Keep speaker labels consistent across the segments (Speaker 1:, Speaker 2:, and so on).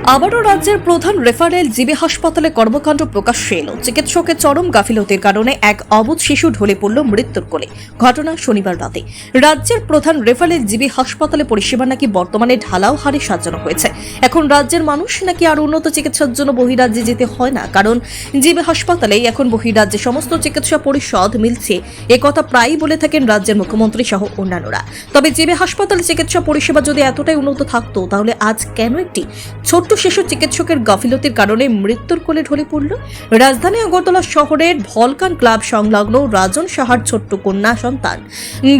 Speaker 1: আবারও রাজ্যের প্রধান রেফারেল জিবি হাসপাতালে কর্মকাণ্ড প্রকাশ্যে এলো। চিকিৎসকের চরম গাফিলতির কারণে এক অবুধ শিশু ঢলে পড়ল মৃত্যুর কোলে। ঘটনা শনিবার রাতে। রাজ্যের প্রধান রেফারেল জিবি হাসপাতালে পরিষেবা নাকি বর্তমানে ঢালাও হারে সাজানো হয়েছে। এখন রাজ্যের মানুষ নাকি আর উন্নত চিকিৎসার জন্য বহিরাজ্যে যেতে হয় না। কারণ জিবি হাসপাতালেই এখন বহিরাজ্যে সমস্ত চিকিৎসা পরিষদ মিলছে। একথা প্রায়ই বলে থাকেন রাজ্যের মুখ্যমন্ত্রী সহ অন্যান্যরা। তবে জিবি হাসপাতালে চিকিৎসা পরিষেবা যদি এতটাই উন্নত থাকতো, তাহলে আজ কেন একটি ছোট্ট শিশু চিকিৎসকের গাফিলতির কারণে মৃত্যুর কোলে ঢলে পড়ল রাজধানী আগরতলা শহরের ভলকান ক্লাব সংলগ্ন রাজন সাহার ছোট্ট কন্যা সন্তান।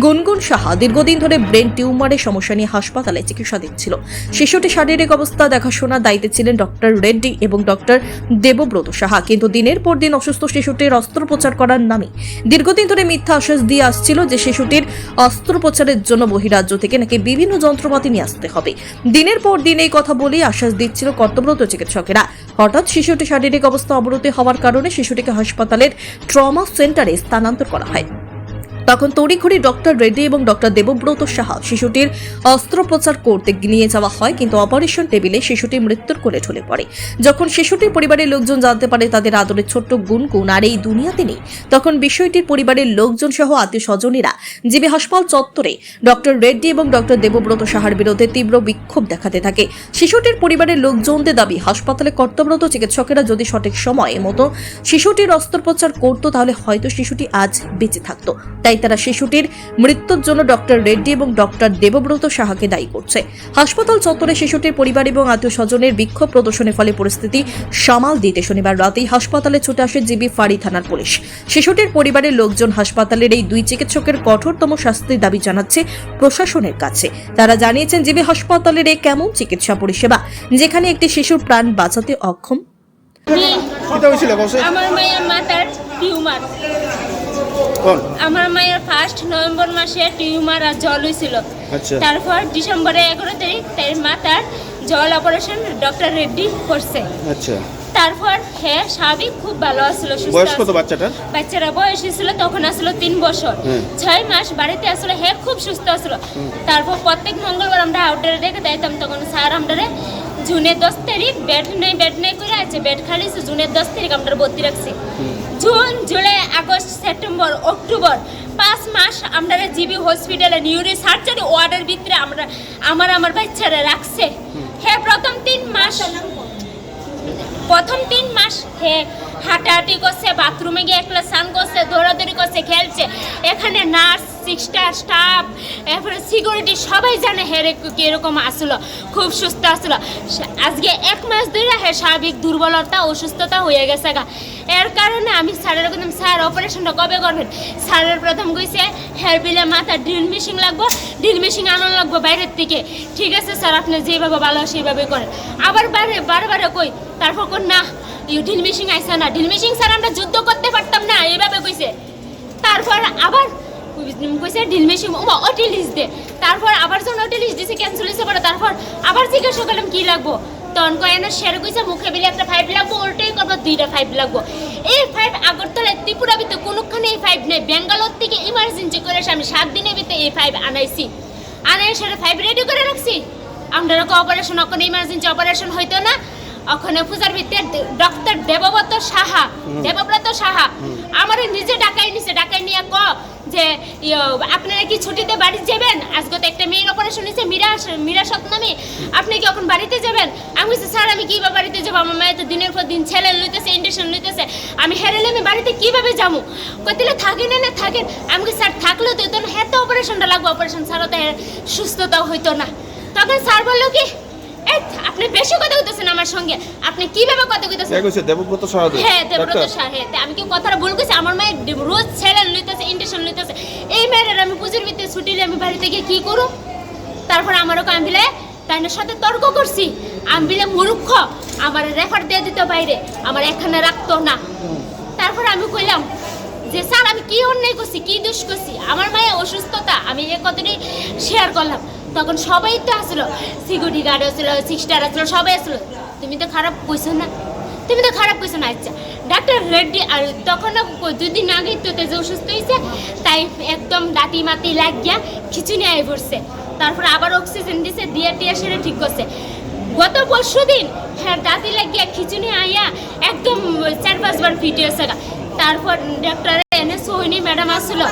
Speaker 1: গুনগুন সাহা দীর্ঘদিন ধরে ব্রেন টিউমারের সমস্যা নিয়ে হাসপাতালে চিকিৎসা দিচ্ছিল শিশুটি শারীরিক অবস্থা দেখাশোনার দায়িত্বে ছিলেন ডক্টর রেড্ডি এবং ডক্টর দেবব্রত সাহা। কিন্তু দিনের পর দিন অসুস্থ শিশুটির অস্ত্রোপচার করার নামে দীর্ঘদিন ধরে মিথ্যা আশ্বাস দিয়ে আসছিল যে শিশুটির অস্ত্রোপচারের জন্য বহিরাজ্য থেকে নাকি বিভিন্ন যন্ত্রপাতি নিয়ে আসতে হবে। দিনের পর দিন এই কথা বলেই আশ্বাস দিচ্ছিল কর্তব্যরত চিকিৎসকেরা। হঠাৎ শিশুটি শারীরিক অবস্থা অবনতি হওয়ার কারণে শিশুটিকে হাসপাতালের ট্রমা সেন্টারে স্থানান্তর করা হয়। তখন তড়িঘড়ি ডক্টর রেড্ডি এবং ডক্টর দেবব্রত সাহা শিশুটির অস্ত্রোপচার করতে নিয়ে যাওয়া হয়, কিন্তু অপারেশন টেবিলে শিশুটি মৃত্যুর কোলে ঢলে পড়ে। যখন শিশুটির পরিবারের লোকজন জানতে পারে তাদের আদরের ছোট্ট গুনগুন আর এই দুনিয়াতে নেই, তখন বিষয়টির পরিবারের লোকজন সহ আত্মীয় স্বজনেরা জিবি হাসপাতাল চত্বরে ডক্টর রেড্ডি এবং ডক্টর দেবব্রত সাহার বিরুদ্ধে তীব্র বিক্ষোভ দেখাতে থাকে। শিশুটির পরিবারের লোকজনদের দাবি, হাসপাতালে কর্তব্যরত চিকিৎসকেরা যদি সঠিক সময়ে মতো শিশুটির অস্ত্রোপচার করতো, তাহলে হয়তো শিশুটি আজ বেঁচে থাকতো। তাই তারা শিশুটির মৃত্যুর জন্য ডক্টর রেড্ডি এবং ডক্টর দেবব্রত সাহাকে দায়ী করছে। হাসপাতাল চত্বরে শিশুটির পরিবার এবং আত্মীয় স্বজনের বিক্ষোভ প্রদর্শনের ফলে পরিস্থিতি সামাল দিতে শনিবার রাতেই হাসপাতালে ছুটে আসে জিবি ফাঁড়ি থানার পুলিশ। শিশুটির পরিবারের লোকজন হাসপাতালের এই দুই চিকিৎসকের কঠোরতম শাস্তির দাবি জানাচ্ছে প্রশাসনের কাছে। তারা জানিয়েছেন জিবি হাসপাতালের এই কেমন চিকিৎসা পরিষেবা যেখানে একটি শিশুর প্রাণ বাঁচাতে অক্ষম।
Speaker 2: আমার মায়ের মাথার টিউমার। আমার মায়ের ফার্স্ট নভেম্বর মাসে টিউমার আর জল হয়েছিল।
Speaker 3: আচ্ছা।
Speaker 2: তারপর ডিসেম্বরে এগারো তারিখ তার মাথার জল অপারেশন ডক্টর রেড্ডি করছে।
Speaker 3: আচ্ছা।
Speaker 2: তারপর হ্যাঁ স্বাভাবিক খুব ভালো আসলো সুস্থ
Speaker 3: বয়স কত
Speaker 2: আছিল।
Speaker 3: বাচ্চাটার?
Speaker 2: বাচ্চারা বয়স ছিল তখন আসলো তিন বছর। ছয় মাস বাড়িতে আসলো হ্যাঁ খুব সুস্থ আসলো তারপর প্রত্যেক মঙ্গলবার আমরা আউটডোরে রেখে দিতাম তখন স্যার আমরা জুনের দশ তারিখ, বেড নেই বেড নেই করে আছে, বেড খালি জুনের দশ তারিখ আমরা ভর্তি রাখছি। June, July, August, September, October, পাঁচ মাস আমরা জিবি হসপিটালে নিউরি সার্জারি ওয়ার্ডের ভিতরে আমরা আমার আমার বাচ্চারা রাখছে। হ্যাঁ প্রথম তিন মাস প্রথম তিন মাস হে, হাঁটাহাঁটি করছে, বাথরুমে গিয়ে একলা স্নান করছে, দৌড়াদৌড়ি করছে, খেলছে। এখানে নার্স সিস্টার, স্টাফ, এরপরে সিকিউরিটি, সবাই জানে হে রে কীরকম আসলো, খুব সুস্থ আসলো। আজকে এক মাস ধরে হে স্বাভাবিক দুর্বলতা, অসুস্থতা হয়ে গেছে গা। এর কারণে আমি স্যারের কথা স্যার, অপারেশনটা কবে করবেন? স্যারের প্রথম কইছে হেয়ার বিলে মাথা, ড্রিল মেশিন লাগবো, ড্রিল মেশিন আনানো লাগবো বাইরের থেকে। ঠিক আছে স্যার, আপনি যেভাবে ভালো হয় সেইভাবে করেন। আবার বারে বারবার কই, তারপর কোন না ড্রিল মেশিন আইসা না। ড্রিল মেশিন স্যার, আমরা যুদ্ধ করতে পারতাম না। এইভাবে কইছে। তারপর আবার কইছে ড্রিল মেশিন ও ওটি লিস্ট দে। তারপর আবার যখন ওটি লিস্ট দিছে ক্যান্সেল হয়েছে পরে। তারপর আবার জিজ্ঞাসা করলাম কি লাগবো? তখন কয় না শেয়ার কইছে মুখে বিলে একটা ফাইভ লাগবো ওটাই করব দুইটা ফাইভ লাগবো। এই ফাইভ আগরতলায় ত্রিপুরা ভিতরে কোনোখানে এই ফাইভ নেই। ব্যাঙ্গালোর থেকে ইমার্জেন্সি করে আমি সাত দিনের ভিতরে এই ফাইভ আনাইছি। আনাই সেটা ফাইভ রেডি করে রাখছি। আমরা অপারেশন ওখানে ইমার্জেন্সি অপারেশন হইতো না। ওখানে পূজার ভিতরে ডক্টর দেবব্রত সাহা দেবব্রত সাহা আমার নিজে ডাকাই নিছে। ডাকাই নিয়ে ক যে আপনারা কি ছুটিতে বাড়ি যাবেন? আজকে তো একটা মেয়ের অপারেশন হয়েছে, মীরা মীরা সতনামী আপনি কি এখন বাড়িতে যাবেন? আমি বলছি, স্যার, আমি কীভাবে বাড়িতে যাব? আমার মায়ের তো দিনের পর দিন ছেলে লইতেছে ইন্ডেকশন লইতেছে। আমি হেরেলে আমি বাড়িতে কীভাবে যাব? কতিলে থাকি না না থাকেন। আমি স্যার থাকলেও তো হ্যাঁ তো অপারেশনটা লাগবে। অপারেশন ছাড়া তো সুস্থতাও হইতো না। তখন স্যার বলল কি আপনি বেশি কথা কইতেছেন আমার সঙ্গে। আপনি কীভাবে কথা কইতেছেন?
Speaker 3: কে কইছে? দেবব্রত সাহায্য
Speaker 2: হ্যাঁ দেবব্রত সাহেব আমি কি কথাটা ভুল কইছি? আমার মায়ের রোজ লইতেছে লইতেছে। এই মেয়ের আমি পুজোর ভিতরে আমি বাড়িতে গিয়ে কি করু তারপর আমারও কামবিলে তাইনের সাথে তর্ক করছি। আমি বিলে মূর্খ আমার রেফার দিয়ে দিত বাইরে। আমার এখানে রাখতো না। তারপর আমি কইলাম যে স্যার আমি কি অন্যায় করছি? কি দোষ করছি? আমার মায়ের অসুস্থতা আমি এ কথাটি শেয়ার করলাম। তখন সবাই তো আসলো। সিকিউরিটি গার্ড আসলো সিস্টার আসলো সবাই আসলো। তুমি তো খারাপ কইছো না। তুমি তো খারাপ কইছো না আচ্ছা। ডাক্তার রেড্ডি আর তখন দুই দিন আগেই তো তেজে অসুস্থ হয়েছে তাই একদম দাঁতি মাতি লাগিয়া খিচুনি আয় পড়ছে। তারপর আবার অক্সিজেন দিছে দিয়ে টিয়া সেরে ঠিক করছে। গত পরশু দিন হ্যাঁ দাঁতি লাগিয়ে খিচুনি আইয়া একদম চার পাঁচবার ফিটে এসে তারপর ডাক্তার এনে সোহিনী ম্যাডাম আসলো।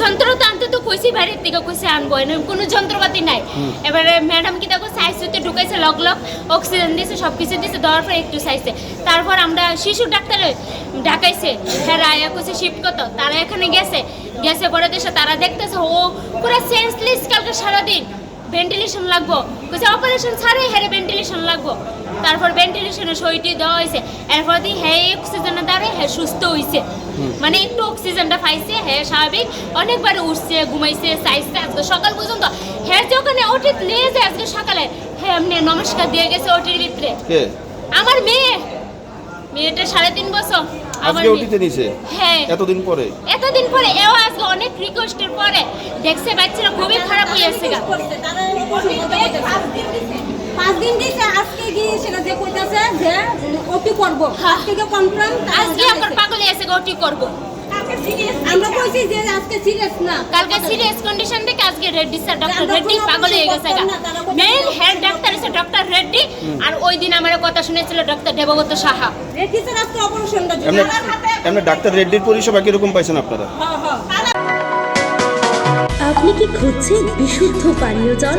Speaker 2: যন্ত্র তো তো কইছি বাইরের থেকে কইছে আনব কোনো যন্ত্রপাতি নাই। এবারে ম্যাডাম কি দেখো সাইজতে ঢুকাইছে লগ লগ অক্সিজেন দিয়েছে সব কিছু দিয়েছে দেওয়ার পর একটু সাইজে তারপর আমরা শিশু ডাক্তারে ডাকাইছে হ্যাঁ রায়া কইছে শিফট কত? তারা এখানে গেছে গেছে পরে দেশে তারা দেখতেছে ও পুরো সেন্সলেস কালকে সারাদিন ভেন্টিলেশন লাগবো। কইছে অপারেশন ছাড়াই হ্যাঁ ভেন্টিলেশন লাগবো। তারপর ভেন্টিলেশনের সইটি দেওয়া হয়েছে। এরপর দিয়ে হ্যাঁ অক্সিজেনের দ্বারা হ্যাঁ সুস্থ হয়েছে মানে একটু অক্সিজেনটা পাইছে হ্যাঁ স্বাভাবিক। অনেকবার উঠছে ঘুমাইছে চাইছে আজকে সকাল পর্যন্ত। হ্যাঁ যে ওখানে ওটি নিয়ে যায় আজকে সকালে হ্যাঁ এমনি নমস্কার দিয়ে গেছে ওটির ভিতরে। আমার মেয়ে। মেয়েটা সাড়ে তিন বছর।
Speaker 3: আজকে। ওটিতে নিছে
Speaker 2: হ্যাঁ।
Speaker 3: এতদিন পরে?
Speaker 2: এতদিন পরে এও আজকে অনেক রিকোয়েস্টের পরে। দেখছে বাচ্চারা খুবই খারাপ হয়ে আসছে গা।
Speaker 4: পাঁচ দিন দিয়েছে আজকে গিয়ে সেটা যে কইতাছে যে ওটি করব।
Speaker 2: হ্যাঁ।
Speaker 4: আজকে কনফার্ম
Speaker 2: আজকে আমার পাগলে এসে ওটি করব।
Speaker 4: আমরা কইছি যে আজকে সিরিয়াস না।
Speaker 2: কালকে সিরিয়াস কন্ডিশন থেকে আজকে রেড্ডি স্যার ডক্টর রেড্ডি পাগল হয়ে গেছে গা।
Speaker 4: করতাম না, তারা বলছে
Speaker 2: মেইন হেড ডাক্তার এসে ডক্টর রেড্ডি আর ওই দিন আমার কথা শুনেছিল doctor Debabrata Saha.
Speaker 4: Ready sir আজকে অপারেশনটা
Speaker 3: এমনি এমনি ডাক্তার রেড্ডির পরিষেবা কীরকম পাইছেন আপনারা?
Speaker 5: আপনি কি খুঁজছেন বিশুদ্ধ পানীয় জল?